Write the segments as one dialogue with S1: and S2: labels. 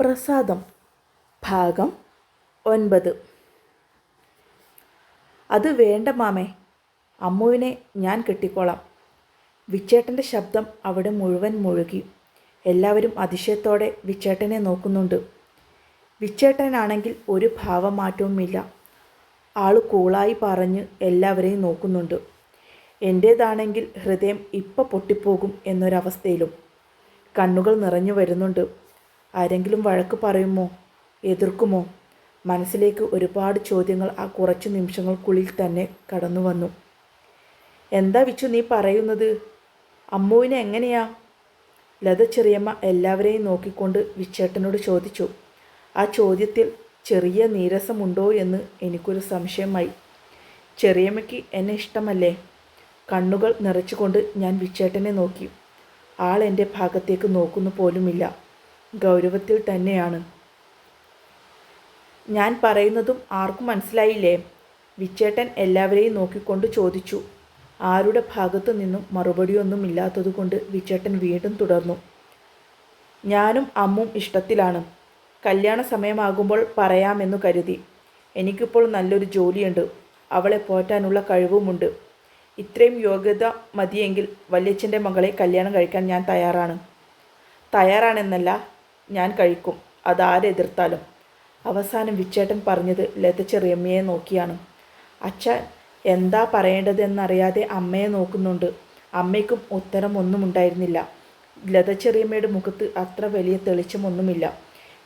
S1: പ്രസാദം ഭാഗം ഒൻപത് അത് വേണ്ട മാമേ അമ്മുവിനെ ഞാൻ കെട്ടിക്കോളാം വിച്ചേട്ടൻ്റെ ശബ്ദം അവിടെ മുഴുവൻ മുഴുകി എല്ലാവരും അതിശയത്തോടെ വിച്ചേട്ടനെ നോക്കുന്നുണ്ട് വിച്ചേട്ടനാണെങ്കിൽ ഒരു ഭാവമാറ്റവുമില്ല ആൾ കൂളായി പറഞ്ഞ് എല്ലാവരെയും നോക്കുന്നുണ്ട് എൻ്റേതാണെങ്കിൽ ഹൃദയം ഇപ്പം പൊട്ടിപ്പോകും എന്നൊരവസ്ഥയിലും കണ്ണുകൾ നിറഞ്ഞു വരുന്നുണ്ട് ആരെങ്കിലും വഴക്ക് പറയുമോ എതിർക്കുമോ മനസ്സിലേക്ക് ഒരുപാട് ചോദ്യങ്ങൾ ആ കുറച്ച് നിമിഷങ്ങൾക്കുള്ളിൽ തന്നെ കടന്നു വന്നു
S2: എന്താ വിച്ചു നീ പറയുന്നത് അമ്മുവിനെ എങ്ങനെയാ ലത ചെറിയമ്മ എല്ലാവരെയും നോക്കിക്കൊണ്ട് വിച്ചേട്ടനോട് ചോദിച്ചു ആ ചോദ്യത്തിൽ ചെറിയ നീരസമുണ്ടോ എന്ന് എനിക്കൊരു സംശയമായി ചെറിയമ്മയ്ക്ക് എന്നെ ഇഷ്ടമല്ലേ കണ്ണുകൾ നിറച്ചുകൊണ്ട് ഞാൻ വിച്ചേട്ടനെ നോക്കി ആൾ എൻ്റെ ഭാഗത്തേക്ക് നോക്കുന്നു പോലുമില്ല ഗൗരവത്തിൽ തന്നെയാണ് ഞാൻ പറയുന്നതും ആർക്കും മനസ്സിലായില്ലേ വിച്ചേട്ടൻ എല്ലാവരെയും നോക്കിക്കൊണ്ട് ചോദിച്ചു ആരുടെ ഭാഗത്തു നിന്നും മറുപടിയൊന്നും ഇല്ലാത്തതുകൊണ്ട് വിച്ചേട്ടൻ വീണ്ടും തുടർന്നു ഞാനും അമ്മും ഇഷ്ടത്തിലാണ് കല്യാണ സമയമാകുമ്പോൾ പറയാമെന്നു കരുതി എനിക്കിപ്പോൾ നല്ലൊരു ജോലിയുണ്ട് അവളെ പോറ്റാനുള്ള കഴിവുമുണ്ട് ഇത്രയും യോഗ്യത മതിയെങ്കിൽ വല്യച്ഛൻ്റെ മകളെ കല്യാണം കഴിക്കാൻ ഞാൻ തയ്യാറാണ് തയ്യാറാണെന്നല്ല ഞാൻ കഴിക്കും അതാരെതിർത്താലും അവസാനം വിച്ചേട്ടൻ പറഞ്ഞത് ലത ചെറിയമ്മയെ നോക്കിയാണ് അച്ഛൻ എന്താ പറയേണ്ടതെന്നറിയാതെ അമ്മയെ നോക്കുന്നുണ്ട് അമ്മയ്ക്കും ഉത്തരം ഒന്നും ഉണ്ടായിരുന്നില്ല ലത ചെറിയമ്മയുടെ മുഖത്ത് അത്ര വലിയ തെളിച്ചമൊന്നുമില്ല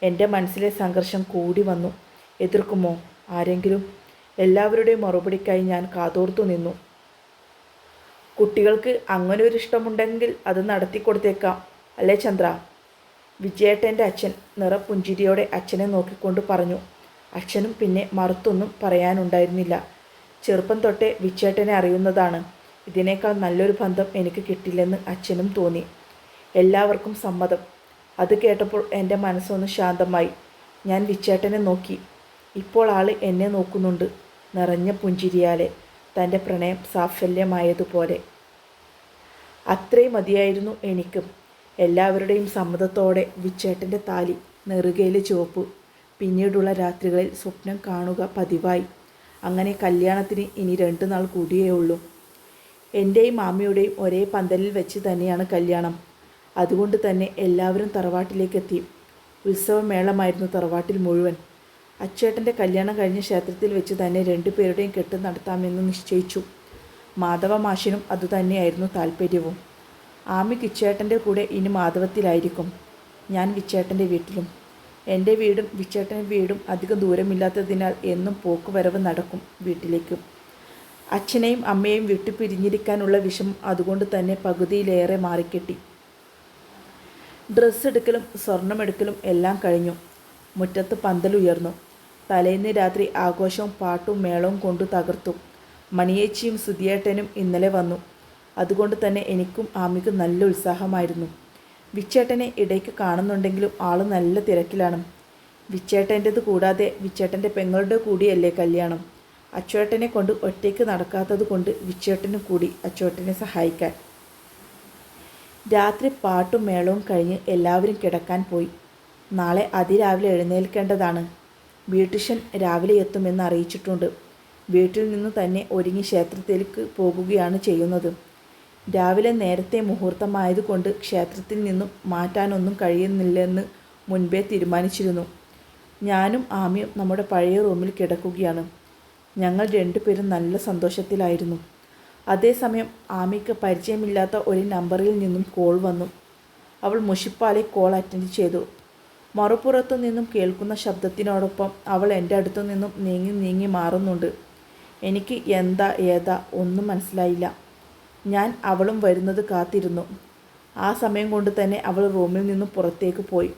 S2: എൻ്റെ മനസ്സിലെ സംഘർഷം കൂടി വന്നു എതിർക്കുമോ ആരെങ്കിലും എല്ലാവരുടെയും മറുപടിക്കായി ഞാൻ കാതോർത്തു നിന്നു കുട്ടികൾക്ക് അങ്ങനെ ഒരു ഇഷ്ടമുണ്ടെങ്കിൽ അത് നടത്തിക്കൊടുത്തേക്കാം അല്ലേ ചന്ദ്ര വിജയേട്ടൻ്റെ അച്ഛൻ നിറപുഞ്ചിരിയോടെ അച്ഛനെ നോക്കിക്കൊണ്ട് പറഞ്ഞു അച്ഛനും പിന്നെ മറുത്തൊന്നും പറയാനുണ്ടായിരുന്നില്ല ചെറുപ്പം തൊട്ടേ വിജയേട്ടനെ അറിയുന്നതാണ് ഇതിനേക്കാൾ നല്ലൊരു ബന്ധം എനിക്ക് കിട്ടില്ലെന്ന് അച്ഛനും തോന്നി എല്ലാവർക്കും സമ്മതം അത് കേട്ടപ്പോൾ എൻ്റെ മനസ്സൊന്ന് ശാന്തമായി ഞാൻ വിച്ചേട്ടനെ നോക്കി ഇപ്പോൾ ആൾ എന്നെ നോക്കുന്നുണ്ട് നിറഞ്ഞ പുഞ്ചിരിയാലെ തൻ്റെ പ്രണയം സാഫല്യമായതുപോലെ അത്രയും മതിയായിരുന്നു എനിക്കും എല്ലാവരുടെയും സമ്മതത്തോടെ വിച്ചേട്ടൻ്റെ താലി നെറുകയിലെ ചുവപ്പ് പിന്നീടുള്ള രാത്രികളിൽ സ്വപ്നം കാണുക പതിവായി അങ്ങനെ കല്യാണത്തിന് ഇനി രണ്ടു നാൾ കൂടിയേ ഉള്ളൂ എൻ്റെയും മാമിയുടെയും ഒരേ പന്തലിൽ വെച്ച് തന്നെയാണ് കല്യാണം അതുകൊണ്ട് തന്നെ എല്ലാവരും തറവാട്ടിലേക്കെത്തി ഉത്സവമേളമായിരുന്നു തറവാട്ടിൽ മുഴുവൻ അച്ചേട്ടൻ്റെ കല്യാണം കഴിഞ്ഞ ക്ഷേത്രത്തിൽ വെച്ച് തന്നെ രണ്ടു പേരുടെയും കെട്ട് നടത്താമെന്ന് നിശ്ചയിച്ചു മാധവ മാഷിനും അതുതന്നെയായിരുന്നു താല്പര്യവും ആമി കിച്ചേട്ടൻ്റെ കൂടെ ഇനി മാധവത്തിലായിരിക്കും ഞാൻ വിച്ചേട്ടൻ്റെ വീട്ടിലും എൻ്റെ വീടും വിച്ചേട്ടൻ്റെ വീടും അധികം ദൂരമില്ലാത്തതിനാൽ എന്നും പോക്കുവരവ് നടക്കും വീട്ടിലേക്കും അച്ഛനെയും അമ്മയെയും വിട്ടു പിരിഞ്ഞിരിക്കാനുള്ള വിഷം അതുകൊണ്ട് തന്നെ പകുതിയിലേറെ മാറിക്കെട്ടി ഡ്രസ്സ് എടുക്കലും സ്വർണ്ണമെടുക്കലും എല്ലാം കഴിഞ്ഞു മുറ്റത്ത് പന്തലുയർന്നു തലേന്ന് രാത്രി ആഘോഷവും പാട്ടും മേളവും കൊണ്ടു തകർത്തു മണിയേച്ചിയും സുധിയേട്ടനും ഇന്നലെ വന്നു അതുകൊണ്ട് തന്നെ എനിക്കും ആമിക്കും നല്ല ഉത്സാഹമായിരുന്നു വിച്ചേട്ടനെ ഇടയ്ക്ക് കാണുന്നുണ്ടെങ്കിലും ആൾ നല്ല തിരക്കിലാണ് വിച്ചേട്ടൻ്റെത് കൂടാതെ വിച്ചേട്ടൻ്റെ പെങ്ങളുടെ കൂടിയല്ലേ കല്യാണം അച്ചുവേട്ടനെ കൊണ്ട് ഒറ്റയ്ക്ക് നടക്കാത്തത് കൊണ്ട് വിച്ചേട്ടനും കൂടി അച്ചുവേട്ടനെ സഹായിക്കാൻ രാത്രി പാട്ടും മേളവും കഴിഞ്ഞ് എല്ലാവരും കിടക്കാൻ പോയി നാളെ അതിരാവിലെ എഴുന്നേൽക്കേണ്ടതാണ് ബ്യൂട്ടീഷ്യൻ രാവിലെ എത്തുമെന്ന് അറിയിച്ചിട്ടുണ്ട് വീട്ടിൽ നിന്ന് തന്നെ ഒരുങ്ങി ക്ഷേത്രത്തിലേക്ക് പോകുകയാണ് ചെയ്യുന്നത് രാവിലെ നേരത്തെ മുഹൂർത്തമായതുകൊണ്ട് ക്ഷേത്രത്തിൽ നിന്നും മാറ്റാനൊന്നും കഴിയുന്നില്ലെന്ന് മുൻപേ തീരുമാനിച്ചിരുന്നു ഞാനും ആമിയും നമ്മുടെ പഴയ റൂമിൽ കിടക്കുകയാണ് ഞങ്ങൾ രണ്ടുപേരും നല്ല സന്തോഷത്തിലായിരുന്നു അതേസമയം ആമിക്ക് പരിചയമില്ലാത്ത ഒരു നമ്പറിൽ നിന്നും കോൾ വന്നു അവൾ മുഷിപ്പാലെ കോൾ അറ്റൻഡ് ചെയ്തു മറുപുറത്തു നിന്നും കേൾക്കുന്ന ശബ്ദത്തിനോടൊപ്പം അവൾ എൻ്റെ അടുത്തു നിന്നും നീങ്ങി നീങ്ങി മാറുന്നുണ്ട് എനിക്ക് എന്താ ഏതാ ഒന്നും മനസ്സിലായില്ല ഞാൻ അവളും വരുന്നത് കാത്തിരുന്നു ആ സമയം കൊണ്ട് തന്നെ അവൾ റൂമിൽ നിന്നും പുറത്തേക്ക് പോയി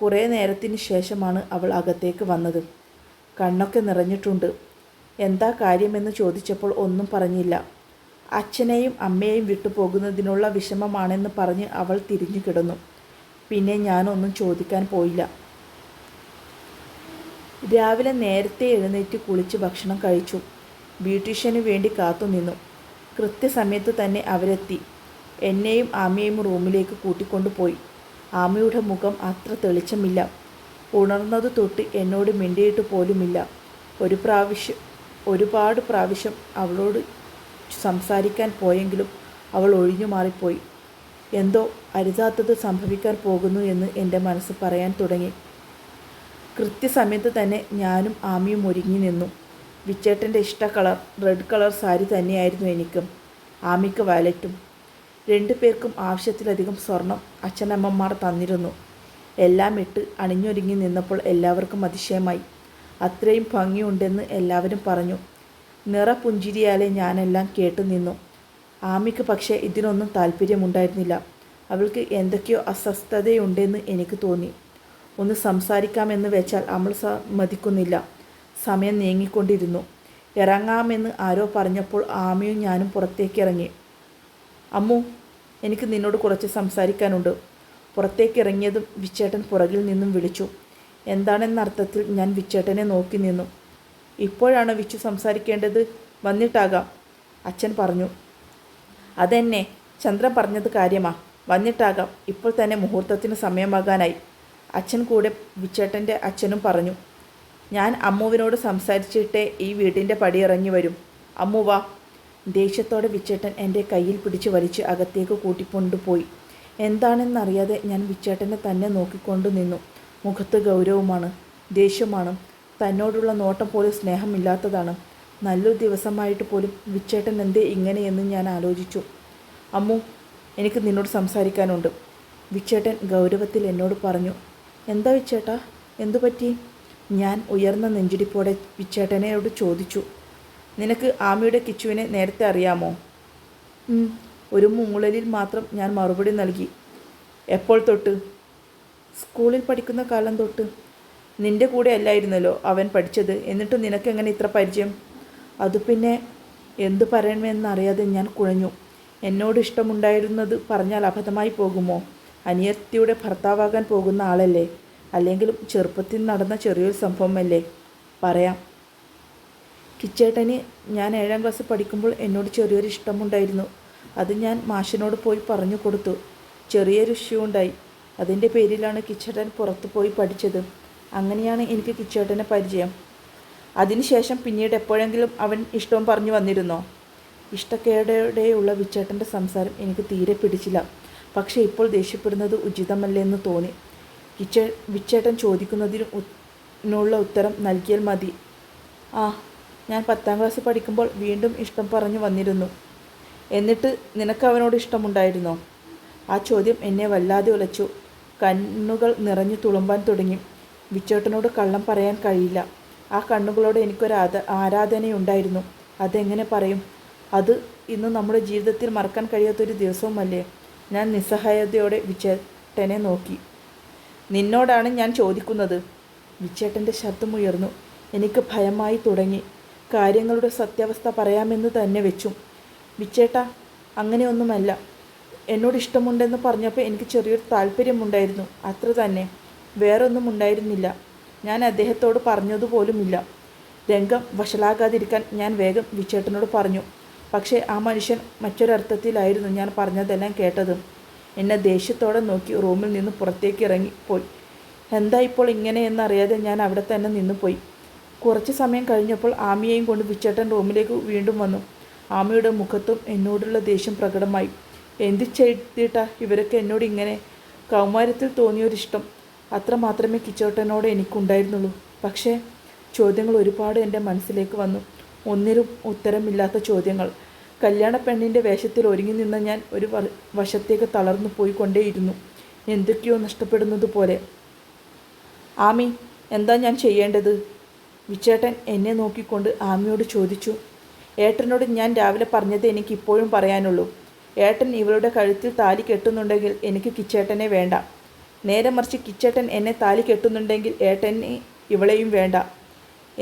S2: കുറേ നേരത്തിന് ശേഷമാണ് അവൾ അകത്തേക്ക് വന്നത് കണ്ണൊക്കെ നിറഞ്ഞിട്ടുണ്ട് എന്താ കാര്യമെന്ന് ചോദിച്ചപ്പോൾ ഒന്നും പറഞ്ഞില്ല അച്ഛനെയും അമ്മയെയും വിട്ടുപോകുന്നതിനുള്ള വിഷമമാണെന്ന് പറഞ്ഞ് അവൾ തിരിഞ്ഞു കിടന്നു പിന്നെ ഞാനൊന്നും ചോദിക്കാൻ പോയില്ല രാവിലെ നേരത്തെ എഴുന്നേറ്റ് കുളിച്ച് ഭക്ഷണം കഴിച്ചു ബ്യൂട്ടീഷ്യന് വേണ്ടി കാത്തുനിന്നു കൃത്യസമയത്ത് തന്നെ അവരെത്തി എന്നെയും ആമയെയും റൂമിലേക്ക് കൂട്ടിക്കൊണ്ടുപോയി ആമയുടെ മുഖം അത്ര തെളിച്ചമില്ല ഉണർന്നത് തൊട്ട് എന്നോട് മിണ്ടിയിട്ട് പോലുമില്ല ഒരു പ്രാവശ്യം ഒരുപാട് പ്രാവശ്യം അവളോട് സംസാരിക്കാൻ പോയെങ്കിലും അവൾ ഒഴിഞ്ഞു മാറിപ്പോയി എന്തോ അരുതാത്തത് സംഭവിക്കാൻ പോകുന്നു എന്ന് എൻ്റെ മനസ്സ് പറയാൻ തുടങ്ങി കൃത്യസമയത്ത് തന്നെ ഞാനും ആമിയും ഒരുങ്ങി നിന്നു വിച്ചേട്ടൻ്റെ ഇഷ്ട കളർ റെഡ് കളർ സാരി തന്നെയായിരുന്നു എനിക്കും ആമിക്ക് വയലറ്റും രണ്ടു പേർക്കും ആവശ്യത്തിലധികം സ്വർണം അച്ഛനമ്മമാർ തന്നിരുന്നു എല്ലാം ഇട്ട് അണിഞ്ഞൊരുങ്ങി നിന്നപ്പോൾ എല്ലാവർക്കും അതിശയമായി അത്രയും ഭംഗിയുണ്ടെന്ന് എല്ലാവരും പറഞ്ഞു നിറപുഞ്ചിരിയാലെ ഞാനെല്ലാം കേട്ടു നിന്നു ആമിക്ക് പക്ഷേ ഇതിനൊന്നും താല്പര്യമുണ്ടായിരുന്നില്ല അവൾക്ക് എന്തൊക്കെയോ അസ്വസ്ഥതയുണ്ടെന്ന് എനിക്ക് തോന്നി ഒന്ന് സംസാരിക്കാമെന്ന് വെച്ചാൽ അമൾ സമ്മതിക്കുന്നില്ല സമയം നീങ്ങിക്കൊണ്ടിരുന്നു ഇറങ്ങാമെന്ന് ആരോ പറഞ്ഞപ്പോൾ ആമയും ഞാനും പുറത്തേക്ക് ഇറങ്ങി അമ്മു എനിക്ക് നിന്നോട് കുറച്ച് സംസാരിക്കാനുണ്ട് പുറത്തേക്ക് ഇറങ്ങിയതും വിച്ചേട്ടൻ പുറകിൽ നിന്നും വിളിച്ചു എന്താണെന്ന അർത്ഥത്തിൽ ഞാൻ വിച്ചേട്ടനെ നോക്കി നിന്നു ഇപ്പോഴാണ് വിച്ചു സംസാരിക്കേണ്ടത് വന്നിട്ടാകാം അച്ഛൻ പറഞ്ഞു അതെന്നെ ചന്ദ്രൻ പറഞ്ഞത് കാര്യമാ വന്നിട്ടാകാം ഇപ്പോൾ തന്നെ മുഹൂർത്തത്തിന് സമയമാകാനായി അച്ഛൻ കൂടെ വിച്ചേട്ടൻ്റെ അച്ഛനും പറഞ്ഞു ഞാൻ അമ്മുവിനോട് സംസാരിച്ചിട്ടേ ഈ പടി പടിയിറങ്ങി വരും അമ്മുവ ദേഷ്യത്തോടെ വിച്ചേട്ടൻ എൻ്റെ കയ്യിൽ പിടിച്ച് വലിച്ച് അകത്തേക്ക് കൂട്ടിക്കൊണ്ടുപോയി എന്താണെന്നറിയാതെ ഞാൻ വിച്ചേട്ടനെ തന്നെ നോക്കിക്കൊണ്ടു നിന്നു മുഖത്ത് ഗൗരവമാണ് ദേഷ്യമാണ് തന്നോടുള്ള നോട്ടം പോലും സ്നേഹമില്ലാത്തതാണ് നല്ലൊരു ദിവസമായിട്ട് പോലും വിച്ചേട്ടൻ എന്തേ ഇങ്ങനെയെന്ന് ഞാൻ ആലോചിച്ചു അമ്മു എനിക്ക് നിന്നോട് സംസാരിക്കാനുണ്ട് വിച്ചേട്ടൻ ഗൗരവത്തിൽ എന്നോട് പറഞ്ഞു എന്താ വിച്ചേട്ടാ എന്തു പറ്റി ഞാൻ ഉയർന്ന നെഞ്ചിടിപ്പോടെ പിച്ചേട്ടനയോട് ചോദിച്ചു നിനക്ക് ആമയുടെ കിച്ചുവിനെ നേരത്തെ അറിയാമോ ഒരു മൂളലിൽ മാത്രം ഞാൻ മറുപടി നൽകി എപ്പോൾ തൊട്ട് സ്കൂളിൽ പഠിക്കുന്ന കാലം തൊട്ട് നിന്റെ കൂടെ അല്ലായിരുന്നല്ലോ അവൻ പഠിച്ചത് എന്നിട്ട് നിനക്കെങ്ങനെ ഇത്ര പരിചയം അത് പിന്നെ എന്തു പറയണമെന്നറിയാതെ ഞാൻ കുഴഞ്ഞു എന്നോട് ഇഷ്ടമുണ്ടായിരുന്നത് പറഞ്ഞാൽ അബദ്ധമായി പോകുമോ അനിയത്തിയുടെ ഭർത്താവാകാൻ പോകുന്ന ആളല്ലേ അല്ലെങ്കിലും ചെറുപ്പത്തിൽ നടന്ന ചെറിയൊരു സംഭവമല്ലേ പറയാം കിച്ചേട്ടന് ഞാൻ ഏഴാം ക്ലാസ്സിൽ പഠിക്കുമ്പോൾ എന്നോട് ചെറിയൊരു ഇഷ്ടമുണ്ടായിരുന്നു അത് ഞാൻ മാഷിനോട് പോയി പറഞ്ഞു കൊടുത്തു ചെറിയൊരു ഇഷ്യൂ ഉണ്ടായി അതിൻ്റെ പേരിലാണ് കിച്ചേട്ടൻ പുറത്തു പോയി പഠിച്ചത് അങ്ങനെയാണ് എനിക്ക് കിച്ചേട്ടനെ പരിചയം അതിനുശേഷം പിന്നീട് എപ്പോഴെങ്കിലും അവൻ ഇഷ്ടവും പറഞ്ഞു വന്നിരുന്നോ ഇഷ്ടക്കേടെയുള്ള വിച്ചേട്ടൻ്റെ സംസാരം എനിക്ക് തീരെ പിടിച്ചില്ല പക്ഷേ ഇപ്പോൾ ദേഷ്യപ്പെടുന്നത് എന്ന് തോന്നി കിച്ചേ വിച്ചേട്ടൻ ചോദിക്കുന്നതിനും ഉള്ള ഉത്തരം നൽകിയാൽ മതി ആ ഞാൻ പത്താം ക്ലാസ് പഠിക്കുമ്പോൾ വീണ്ടും ഇഷ്ടം പറഞ്ഞു വന്നിരുന്നു എന്നിട്ട് നിനക്ക് അവനോട് ഇഷ്ടമുണ്ടായിരുന്നോ ആ ചോദ്യം എന്നെ വല്ലാതെ ഉലച്ചു കണ്ണുകൾ നിറഞ്ഞു തുളുമ്പാൻ തുടങ്ങി വിച്ചേട്ടനോട് കള്ളം പറയാൻ കഴിയില്ല ആ കണ്ണുകളോട് എനിക്കൊരു ആദ ആരാധനയുണ്ടായിരുന്നു അതെങ്ങനെ പറയും അത് ഇന്ന് നമ്മുടെ ജീവിതത്തിൽ മറക്കാൻ കഴിയാത്തൊരു ദിവസവുമല്ലേ ഞാൻ നിസ്സഹായതയോടെ വിച്ചേട്ടനെ നോക്കി നിന്നോടാണ് ഞാൻ ചോദിക്കുന്നത് വിച്ചേട്ടൻ്റെ ശബ്ദമുയർന്നു എനിക്ക് ഭയമായി തുടങ്ങി കാര്യങ്ങളുടെ സത്യാവസ്ഥ പറയാമെന്ന് തന്നെ വെച്ചു വിച്ചേട്ട അങ്ങനെയൊന്നുമല്ല എന്നോട് ഇഷ്ടമുണ്ടെന്ന് പറഞ്ഞപ്പോൾ എനിക്ക് ചെറിയൊരു താല്പര്യമുണ്ടായിരുന്നു അത്ര തന്നെ വേറൊന്നും ഉണ്ടായിരുന്നില്ല ഞാൻ അദ്ദേഹത്തോട് പറഞ്ഞതുപോലുമില്ല രംഗം വഷളാകാതിരിക്കാൻ ഞാൻ വേഗം വിച്ചേട്ടനോട് പറഞ്ഞു പക്ഷേ ആ മനുഷ്യൻ മറ്റൊരർത്ഥത്തിലായിരുന്നു ഞാൻ പറഞ്ഞതെല്ലാം കേട്ടതും എന്നെ ദേഷ്യത്തോടെ നോക്കി റൂമിൽ നിന്ന് പുറത്തേക്ക് ഇറങ്ങിപ്പോയി എന്താ ഇപ്പോൾ ഇങ്ങനെ ഞാൻ അവിടെ തന്നെ പോയി കുറച്ച് സമയം കഴിഞ്ഞപ്പോൾ ആമിയെയും കൊണ്ട് വിച്ചേട്ടൻ റൂമിലേക്ക് വീണ്ടും വന്നു ആമിയുടെ മുഖത്തും എന്നോടുള്ള ദേഷ്യം പ്രകടമായി എന്തു ചെയ്തിട്ടാ ഇവരൊക്കെ എന്നോട് ഇങ്ങനെ കൗമാരത്തിൽ തോന്നിയൊരിഷ്ടം അത്ര മാത്രമേ കിച്ചോട്ടനോട് എനിക്കുണ്ടായിരുന്നുള്ളൂ പക്ഷേ ചോദ്യങ്ങൾ ഒരുപാട് എൻ്റെ മനസ്സിലേക്ക് വന്നു ഒന്നിനും ഉത്തരമില്ലാത്ത ചോദ്യങ്ങൾ കല്യാണ പെണ്ണിൻ്റെ വേഷത്തിൽ ഒരുങ്ങി നിന്ന ഞാൻ ഒരു വശത്തേക്ക് തളർന്നു പോയിക്കൊണ്ടേയിരുന്നു എന്തൊക്കെയോ നഷ്ടപ്പെടുന്നത് പോലെ ആമി എന്താ ഞാൻ ചെയ്യേണ്ടത് വിച്ചേട്ടൻ എന്നെ നോക്കിക്കൊണ്ട് ആമിയോട് ചോദിച്ചു ഏട്ടനോട് ഞാൻ രാവിലെ പറഞ്ഞത് എനിക്ക് ഇപ്പോഴും പറയാനുള്ളൂ ഏട്ടൻ ഇവളുടെ കഴുത്തിൽ താലി കെട്ടുന്നുണ്ടെങ്കിൽ എനിക്ക് കിച്ചേട്ടനെ വേണ്ട നേരെ മറിച്ച് കിച്ചേട്ടൻ എന്നെ താലി കെട്ടുന്നുണ്ടെങ്കിൽ ഏട്ടനെ ഇവളെയും വേണ്ട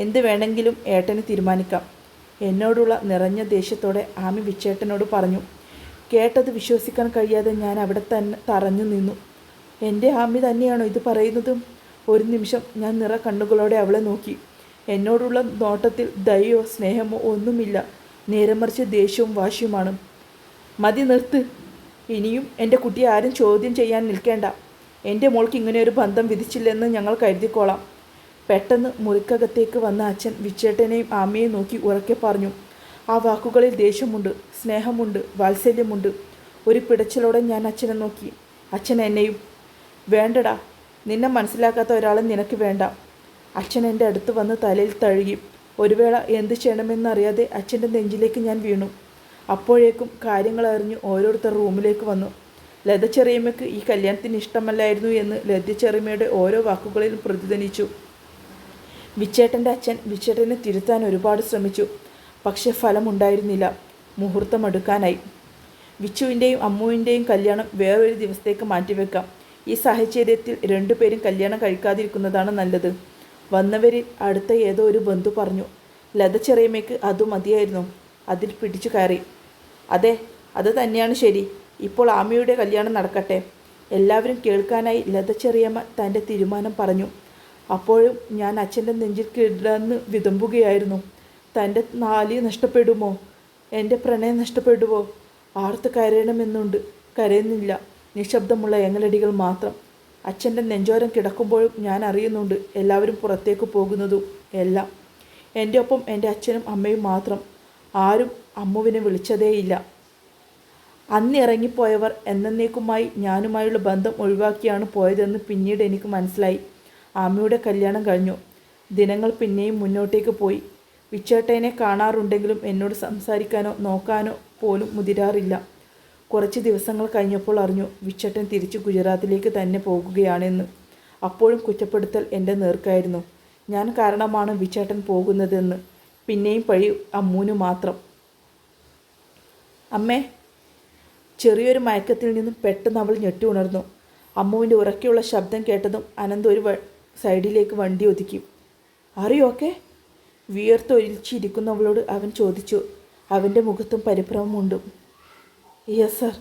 S2: എന്ത് വേണമെങ്കിലും ഏട്ടന് തീരുമാനിക്കാം എന്നോടുള്ള നിറഞ്ഞ ദേഷ്യത്തോടെ ആമി വിച്ചേട്ടനോട് പറഞ്ഞു കേട്ടത് വിശ്വസിക്കാൻ കഴിയാതെ ഞാൻ അവിടെ തന്നെ തറഞ്ഞു നിന്നു എൻ്റെ ആമി തന്നെയാണോ ഇത് പറയുന്നതും ഒരു നിമിഷം ഞാൻ നിറ കണ്ണുകളോടെ അവളെ നോക്കി എന്നോടുള്ള നോട്ടത്തിൽ ദയോ സ്നേഹമോ ഒന്നുമില്ല നേരമറിച്ച് ദേഷ്യവും വാശിയുമാണ് മതി നിർത്ത് ഇനിയും എൻ്റെ കുട്ടിയെ ആരും ചോദ്യം ചെയ്യാൻ നിൽക്കേണ്ട എൻ്റെ മോൾക്ക് ഇങ്ങനെ ഒരു ബന്ധം വിധിച്ചില്ലെന്ന് ഞങ്ങൾ കരുതിക്കോളാം പെട്ടെന്ന് മുറിക്കകത്തേക്ക് വന്ന അച്ഛൻ വിച്ചേട്ടനെയും ആമ്മയെയും നോക്കി ഉറക്കെ പറഞ്ഞു ആ വാക്കുകളിൽ ദേഷ്യമുണ്ട് സ്നേഹമുണ്ട് വാത്സല്യമുണ്ട് ഒരു പിടച്ചിലോടെ ഞാൻ അച്ഛനെ നോക്കി അച്ഛൻ എന്നെയും വേണ്ടടാ നിന്നെ മനസ്സിലാക്കാത്ത ഒരാളെ നിനക്ക് വേണ്ട അച്ഛൻ എൻ്റെ അടുത്ത് വന്ന് തലയിൽ തഴുകി ഒരു വേള എന്ത് ചെയ്യണമെന്നറിയാതെ അച്ഛൻ്റെ നെഞ്ചിലേക്ക് ഞാൻ വീണു അപ്പോഴേക്കും കാര്യങ്ങൾ അറിഞ്ഞ് ഓരോരുത്തർ റൂമിലേക്ക് വന്നു ലത ചെറിയമ്മയ്ക്ക് ഈ കല്യാണത്തിന് ഇഷ്ടമല്ലായിരുന്നു എന്ന് ലത ചെറിയമ്മയുടെ ഓരോ വാക്കുകളിലും പ്രതിധ്വനിച്ചു വിച്ചേട്ടൻ്റെ അച്ഛൻ വിച്ചേട്ടനെ തിരുത്താൻ ഒരുപാട് ശ്രമിച്ചു പക്ഷെ ഫലമുണ്ടായിരുന്നില്ല മുഹൂർത്തമെടുക്കാനായി വിച്ചുവിൻ്റെയും അമ്മുവിൻ്റെയും കല്യാണം വേറൊരു ദിവസത്തേക്ക് മാറ്റിവെക്കാം ഈ സാഹചര്യത്തിൽ രണ്ടുപേരും കല്യാണം കഴിക്കാതിരിക്കുന്നതാണ് നല്ലത് വന്നവരിൽ അടുത്ത ഏതോ ഒരു ബന്ധു പറഞ്ഞു ലത ചെറിയമ്മയ്ക്ക് അതും മതിയായിരുന്നു അതിൽ പിടിച്ചു കയറി അതെ അത് തന്നെയാണ് ശരി ഇപ്പോൾ ആമയുടെ കല്യാണം നടക്കട്ടെ എല്ലാവരും കേൾക്കാനായി ലത ചെറിയമ്മ തൻ്റെ തീരുമാനം പറഞ്ഞു അപ്പോഴും ഞാൻ അച്ഛൻ്റെ നെഞ്ചിൽ കിടന്ന് വിതമ്പുകയായിരുന്നു തൻ്റെ നാലി നഷ്ടപ്പെടുമോ എൻ്റെ പ്രണയം നഷ്ടപ്പെടുമോ ആർത്ത് കരയണമെന്നുണ്ട് കരയുന്നില്ല നിശബ്ദമുള്ള എങ്ങലടികൾ മാത്രം അച്ഛൻ്റെ നെഞ്ചോരം കിടക്കുമ്പോഴും ഞാൻ അറിയുന്നുണ്ട് എല്ലാവരും പുറത്തേക്ക് പോകുന്നതും എല്ലാം എൻ്റെ ഒപ്പം എൻ്റെ അച്ഛനും അമ്മയും മാത്രം ആരും അമ്മുവിനെ വിളിച്ചതേയില്ല ഇറങ്ങിപ്പോയവർ എന്നേക്കുമായി ഞാനുമായുള്ള ബന്ധം ഒഴിവാക്കിയാണ് പോയതെന്ന് പിന്നീട് എനിക്ക് മനസ്സിലായി അമ്മയുടെ കല്യാണം കഴിഞ്ഞു ദിനങ്ങൾ പിന്നെയും മുന്നോട്ടേക്ക് പോയി വിച്ചേട്ടനെ കാണാറുണ്ടെങ്കിലും എന്നോട് സംസാരിക്കാനോ നോക്കാനോ പോലും മുതിരാറില്ല കുറച്ച് ദിവസങ്ങൾ കഴിഞ്ഞപ്പോൾ അറിഞ്ഞു വിച്ചേട്ടൻ തിരിച്ച് ഗുജറാത്തിലേക്ക് തന്നെ പോകുകയാണെന്ന് അപ്പോഴും കുറ്റപ്പെടുത്തൽ എൻ്റെ നേർക്കായിരുന്നു ഞാൻ കാരണമാണ് വിച്ചേട്ടൻ പോകുന്നതെന്ന് പിന്നെയും പഴി അമ്മൂന് മാത്രം അമ്മേ ചെറിയൊരു മയക്കത്തിൽ നിന്നും പെട്ടെന്ന് അവൾ ഞെട്ടി ഉണർന്നു അമ്മുവിൻ്റെ ഉറക്കെയുള്ള ശബ്ദം കേട്ടതും അനന്ത ഒരു സൈഡിലേക്ക് വണ്ടി ഒതുക്കി അറിയോക്കെ വിയർത്തൊലിച്ചിരിക്കുന്നവളോട് അവൻ ചോദിച്ചു അവൻ്റെ മുഖത്തും പരിഭ്രമമുണ്ടും യെസ് സർ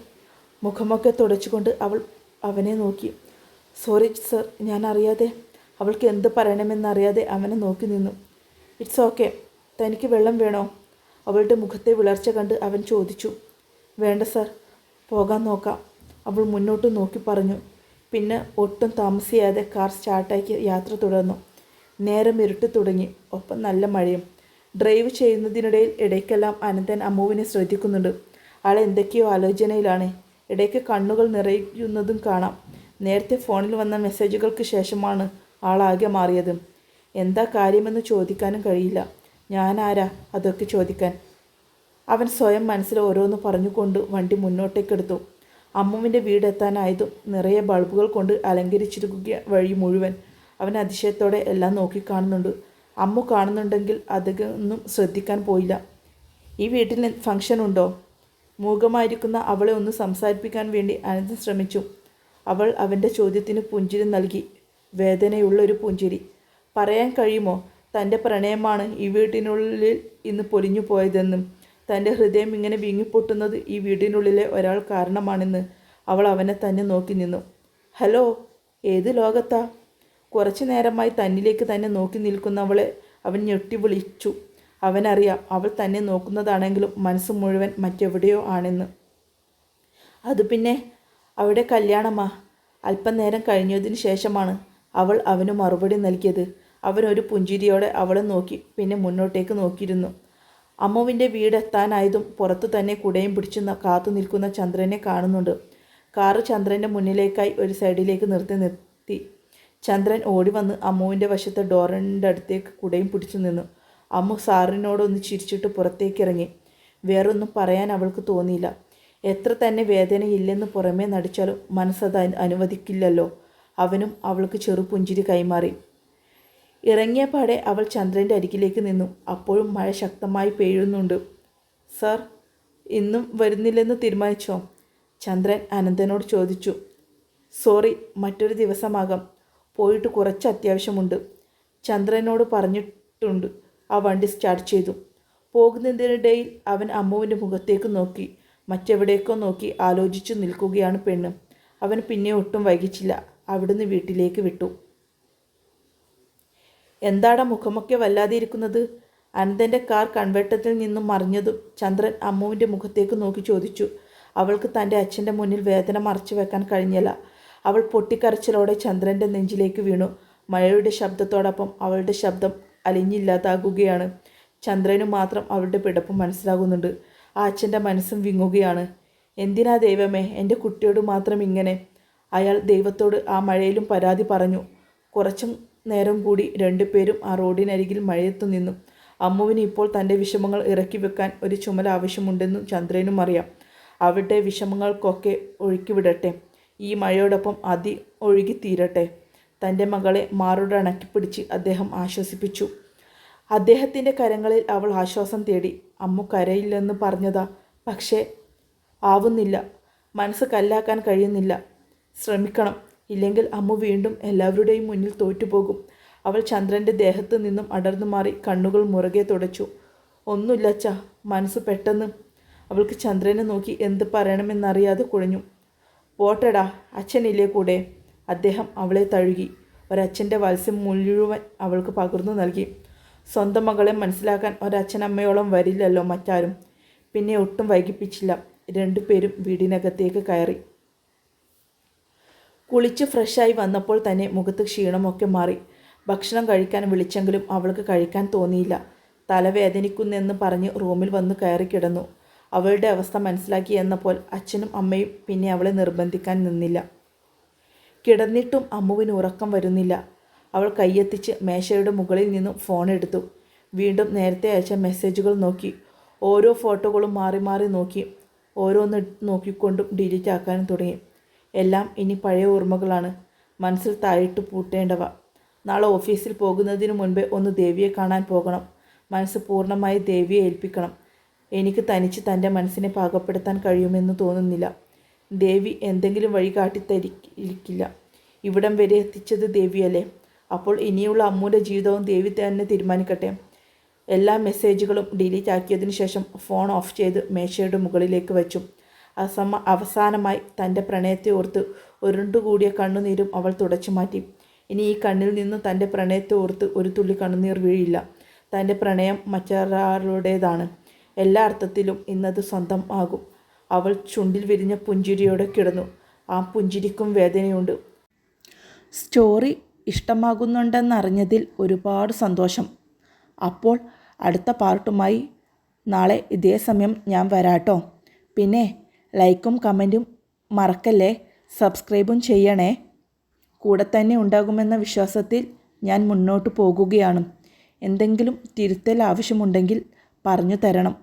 S2: മുഖമൊക്കെ തുടച്ചുകൊണ്ട് അവൾ അവനെ നോക്കി സോറി സർ ഞാൻ അറിയാതെ അവൾക്ക് എന്ത് പറയണമെന്നറിയാതെ അവനെ നോക്കി നിന്നു ഇറ്റ്സ് ഓക്കെ തനിക്ക് വെള്ളം വേണോ അവളുടെ മുഖത്തെ വിളർച്ച കണ്ട് അവൻ ചോദിച്ചു വേണ്ട സർ പോകാൻ നോക്കാം അവൾ മുന്നോട്ട് നോക്കി പറഞ്ഞു പിന്നെ ഒട്ടും താമസിയാതെ കാർ സ്റ്റാർട്ടാക്കി യാത്ര തുടർന്നു നേരം ഇരുട്ടി തുടങ്ങി ഒപ്പം നല്ല മഴയും ഡ്രൈവ് ചെയ്യുന്നതിനിടയിൽ ഇടയ്ക്കെല്ലാം അനന്തൻ അമ്മുവിനെ ശ്രദ്ധിക്കുന്നുണ്ട് ആൾ എന്തൊക്കെയോ ആലോചനയിലാണ് ഇടയ്ക്ക് കണ്ണുകൾ നിറയുന്നതും കാണാം നേരത്തെ ഫോണിൽ വന്ന മെസ്സേജുകൾക്ക് ശേഷമാണ് ആളാകെ മാറിയത് എന്താ കാര്യമെന്ന് ചോദിക്കാനും കഴിയില്ല ഞാനാരാ അതൊക്കെ ചോദിക്കാൻ അവൻ സ്വയം മനസ്സിൽ ഓരോന്ന് പറഞ്ഞുകൊണ്ട് വണ്ടി മുന്നോട്ടേക്കെടുത്തു അമ്മുവിൻ്റെ വീടെത്താനായതും നിറയെ ബൾബുകൾ കൊണ്ട് അലങ്കരിച്ചിരിക്കുക വഴി മുഴുവൻ അവൻ അതിശയത്തോടെ എല്ലാം നോക്കി കാണുന്നുണ്ട് അമ്മു കാണുന്നുണ്ടെങ്കിൽ അതൊന്നും ശ്രദ്ധിക്കാൻ പോയില്ല ഈ വീട്ടിൽ ഫംഗ്ഷൻ ഉണ്ടോ മൂകമായിരിക്കുന്ന അവളെ ഒന്ന് സംസാരിപ്പിക്കാൻ വേണ്ടി അനന്ത് ശ്രമിച്ചു അവൾ അവൻ്റെ ചോദ്യത്തിന് പുഞ്ചിരി നൽകി വേദനയുള്ള ഒരു പുഞ്ചിരി പറയാൻ കഴിയുമോ തൻ്റെ പ്രണയമാണ് ഈ വീട്ടിനുള്ളിൽ ഇന്ന് പൊലിഞ്ഞു പോയതെന്നും തൻ്റെ ഹൃദയം ഇങ്ങനെ വിങ്ങിപ്പൊട്ടുന്നത് ഈ വീടിനുള്ളിലെ ഒരാൾ കാരണമാണെന്ന് അവൾ അവനെ തന്നെ നോക്കി നിന്നു ഹലോ ഏത് ലോകത്താ കുറച്ചു നേരമായി തന്നിലേക്ക് തന്നെ നോക്കി നിൽക്കുന്നവളെ അവൻ ഞെട്ടി വിളിച്ചു അവനറിയാം അവൾ തന്നെ നോക്കുന്നതാണെങ്കിലും മനസ്സ് മുഴുവൻ മറ്റെവിടെയോ ആണെന്ന് അത് പിന്നെ അവിടെ കല്യാണമാ അല്പനേരം കഴിഞ്ഞതിന് ശേഷമാണ് അവൾ അവന് മറുപടി നൽകിയത് അവനൊരു ഒരു പുഞ്ചിരിയോടെ അവളെ നോക്കി പിന്നെ മുന്നോട്ടേക്ക് നോക്കിയിരുന്നു അമ്മുവിൻ്റെ വീടെത്താനായതും പുറത്തു തന്നെ കുടയും പിടിച്ച് കാത്തു നിൽക്കുന്ന ചന്ദ്രനെ കാണുന്നുണ്ട് കാറ് ചന്ദ്രൻ്റെ മുന്നിലേക്കായി ഒരു സൈഡിലേക്ക് നിർത്തി നിർത്തി ചന്ദ്രൻ ഓടി വന്ന് അമ്മുവിൻ്റെ വശത്ത് ഡോറിൻ്റെ അടുത്തേക്ക് കുടയും പിടിച്ചു നിന്നു അമ്മു സാറിനോടൊന്ന് ചിരിച്ചിട്ട് പുറത്തേക്ക് ഇറങ്ങി വേറൊന്നും പറയാൻ അവൾക്ക് തോന്നിയില്ല എത്ര തന്നെ വേദനയില്ലെന്ന് പുറമേ നടിച്ചാലും മനസ്സത് അനുവദിക്കില്ലല്ലോ അവനും അവൾക്ക് ചെറുപുഞ്ചിരി കൈമാറി ഇറങ്ങിയ പാടെ അവൾ ചന്ദ്രൻ്റെ അരികിലേക്ക് നിന്നു അപ്പോഴും മഴ ശക്തമായി പെയ്യുന്നുണ്ട് സർ ഇന്നും വരുന്നില്ലെന്ന് തീരുമാനിച്ചോ ചന്ദ്രൻ അനന്തനോട് ചോദിച്ചു സോറി മറ്റൊരു ദിവസമാകാം പോയിട്ട് കുറച്ച് അത്യാവശ്യമുണ്ട് ചന്ദ്രനോട് പറഞ്ഞിട്ടുണ്ട് ആ വണ്ടി സ്റ്റാർട്ട് ചെയ്തു പോകുന്നതിനിടയിൽ അവൻ അമ്മുവിൻ്റെ മുഖത്തേക്ക് നോക്കി മറ്റെവിടേക്കോ നോക്കി ആലോചിച്ചു നിൽക്കുകയാണ് പെണ്ണ് അവൻ പിന്നെ ഒട്ടും വൈകിച്ചില്ല അവിടുന്ന് വീട്ടിലേക്ക് വിട്ടു എന്താടാ മുഖമൊക്കെ വല്ലാതെ ഇരിക്കുന്നത് അനന്തൻ്റെ കാർ കൺവെട്ടത്തിൽ നിന്നും മറിഞ്ഞതും ചന്ദ്രൻ അമ്മുവിൻ്റെ മുഖത്തേക്ക് നോക്കി ചോദിച്ചു അവൾക്ക് തൻ്റെ അച്ഛൻ്റെ മുന്നിൽ വേദന മറച്ചു വെക്കാൻ കഴിഞ്ഞില്ല അവൾ പൊട്ടിക്കരച്ചിലോടെ ചന്ദ്രൻ്റെ നെഞ്ചിലേക്ക് വീണു മഴയുടെ ശബ്ദത്തോടൊപ്പം അവളുടെ ശബ്ദം അലിഞ്ഞില്ലാതാകുകയാണ് ചന്ദ്രനു മാത്രം അവളുടെ പിടപ്പ് മനസ്സിലാകുന്നുണ്ട് ആ അച്ഛൻ്റെ മനസ്സും വിങ്ങുകയാണ് എന്തിനാ ദൈവമേ എൻ്റെ കുട്ടിയോട് മാത്രം ഇങ്ങനെ അയാൾ ദൈവത്തോട് ആ മഴയിലും പരാതി പറഞ്ഞു കുറച്ചും നേരം കൂടി രണ്ടുപേരും ആ റോഡിനരികിൽ മഴയത്തു നിന്നു അമ്മുവിന് ഇപ്പോൾ തൻ്റെ വിഷമങ്ങൾ ഇറക്കി വെക്കാൻ ഒരു ചുമല ആവശ്യമുണ്ടെന്നും ചന്ദ്രനും അറിയാം അവിടെ വിഷമങ്ങൾക്കൊക്കെ ഒഴുക്കിവിടട്ടെ ഈ മഴയോടൊപ്പം അതി ഒഴുകിത്തീരട്ടെ തൻ്റെ മകളെ മാറോട് അണക്കിപ്പിടിച്ച് അദ്ദേഹം ആശ്വസിപ്പിച്ചു അദ്ദേഹത്തിൻ്റെ കരങ്ങളിൽ അവൾ ആശ്വാസം തേടി അമ്മു കരയില്ലെന്ന് പറഞ്ഞതാ പക്ഷേ ആവുന്നില്ല മനസ്സ് കല്ലാക്കാൻ കഴിയുന്നില്ല ശ്രമിക്കണം ഇല്ലെങ്കിൽ അമ്മ വീണ്ടും എല്ലാവരുടെയും മുന്നിൽ തോറ്റുപോകും അവൾ ചന്ദ്രൻ്റെ ദേഹത്ത് നിന്നും അടർന്നു മാറി കണ്ണുകൾ മുറുകെ തുടച്ചു ഒന്നുമില്ല അച്ഛ മനസ്സ് പെട്ടെന്ന് അവൾക്ക് ചന്ദ്രനെ നോക്കി എന്ത് പറയണമെന്നറിയാതെ കുഴഞ്ഞു പോട്ടടാ അച്ഛനില്ലേ കൂടെ അദ്ദേഹം അവളെ തഴുകി ഒരച്ഛൻ്റെ വത്സ്യം മുഴുവൻ അവൾക്ക് പകർന്നു നൽകി സ്വന്തം മകളെ മനസ്സിലാക്കാൻ ഒരച്ഛനമ്മയോളം വരില്ലല്ലോ മറ്റാരും പിന്നെ ഒട്ടും വൈകിപ്പിച്ചില്ല രണ്ടുപേരും വീടിനകത്തേക്ക് കയറി കുളിച്ച് ഫ്രഷായി വന്നപ്പോൾ തന്നെ മുഖത്ത് ക്ഷീണമൊക്കെ മാറി ഭക്ഷണം കഴിക്കാൻ വിളിച്ചെങ്കിലും അവൾക്ക് കഴിക്കാൻ തോന്നിയില്ല തലവേദനിക്കുന്നെന്ന് പറഞ്ഞ് റൂമിൽ വന്ന് കയറി കിടന്നു അവളുടെ അവസ്ഥ മനസ്സിലാക്കി എന്നപ്പോൾ അച്ഛനും അമ്മയും പിന്നെ അവളെ നിർബന്ധിക്കാൻ നിന്നില്ല കിടന്നിട്ടും അമ്മുവിന് ഉറക്കം വരുന്നില്ല അവൾ കയ്യെത്തിച്ച് മേശയുടെ മുകളിൽ നിന്നും ഫോൺ എടുത്തു വീണ്ടും നേരത്തെ അയച്ച മെസ്സേജുകൾ നോക്കി ഓരോ ഫോട്ടോകളും മാറി മാറി നോക്കി ഓരോന്ന് നോക്കിക്കൊണ്ടും ഡിലീറ്റ് ആക്കാനും തുടങ്ങി എല്ലാം ഇനി പഴയ ഓർമ്മകളാണ് മനസ്സിൽ താഴിട്ട് പൂട്ടേണ്ടവ നാളെ ഓഫീസിൽ പോകുന്നതിന് മുൻപേ ഒന്ന് ദേവിയെ കാണാൻ പോകണം മനസ്സ് പൂർണ്ണമായി ദേവിയെ ഏൽപ്പിക്കണം എനിക്ക് തനിച്ച് തൻ്റെ മനസ്സിനെ പാകപ്പെടുത്താൻ കഴിയുമെന്ന് തോന്നുന്നില്ല ദേവി എന്തെങ്കിലും വഴി കാട്ടിത്തരിക്കില്ല ഇവിടം വരെ എത്തിച്ചത് ദേവിയല്ലേ അപ്പോൾ ഇനിയുള്ള അമ്മൂൻ്റെ ജീവിതവും ദേവി തന്നെ തീരുമാനിക്കട്ടെ എല്ലാ മെസ്സേജുകളും ഡിലീറ്റ് ആക്കിയതിനു ശേഷം ഫോൺ ഓഫ് ചെയ്ത് മേശയുടെ മുകളിലേക്ക് വെച്ചു അസമ അവസാനമായി തൻ്റെ പ്രണയത്തെ ഓർത്ത് ഉരുണ്ടുകൂടിയ കണ്ണുനീരും അവൾ തുടച്ചു മാറ്റി ഇനി ഈ കണ്ണിൽ നിന്ന് തൻ്റെ പ്രണയത്തെ ഓർത്ത് ഒരു തുള്ളി കണ്ണുനീർ വീഴില്ല തൻ്റെ പ്രണയം മറ്റൊരാളുടേതാണ് എല്ലാ അർത്ഥത്തിലും ഇന്നത് സ്വന്തം ആകും അവൾ ചുണ്ടിൽ വിരിഞ്ഞ പുഞ്ചിരിയോടെ കിടന്നു ആ പുഞ്ചിരിക്കും വേദനയുണ്ട് സ്റ്റോറി ഇഷ്ടമാകുന്നുണ്ടെന്നറിഞ്ഞതിൽ ഒരുപാട് സന്തോഷം അപ്പോൾ അടുത്ത പാർട്ടുമായി നാളെ ഇതേ സമയം ഞാൻ വരാട്ടോ പിന്നെ ലൈക്കും കമൻറ്റും മറക്കല്ലേ സബ്സ്ക്രൈബും ചെയ്യണേ കൂടെ തന്നെ ഉണ്ടാകുമെന്ന വിശ്വാസത്തിൽ ഞാൻ മുന്നോട്ട് പോകുകയാണ് എന്തെങ്കിലും തിരുത്തൽ ആവശ്യമുണ്ടെങ്കിൽ പറഞ്ഞു തരണം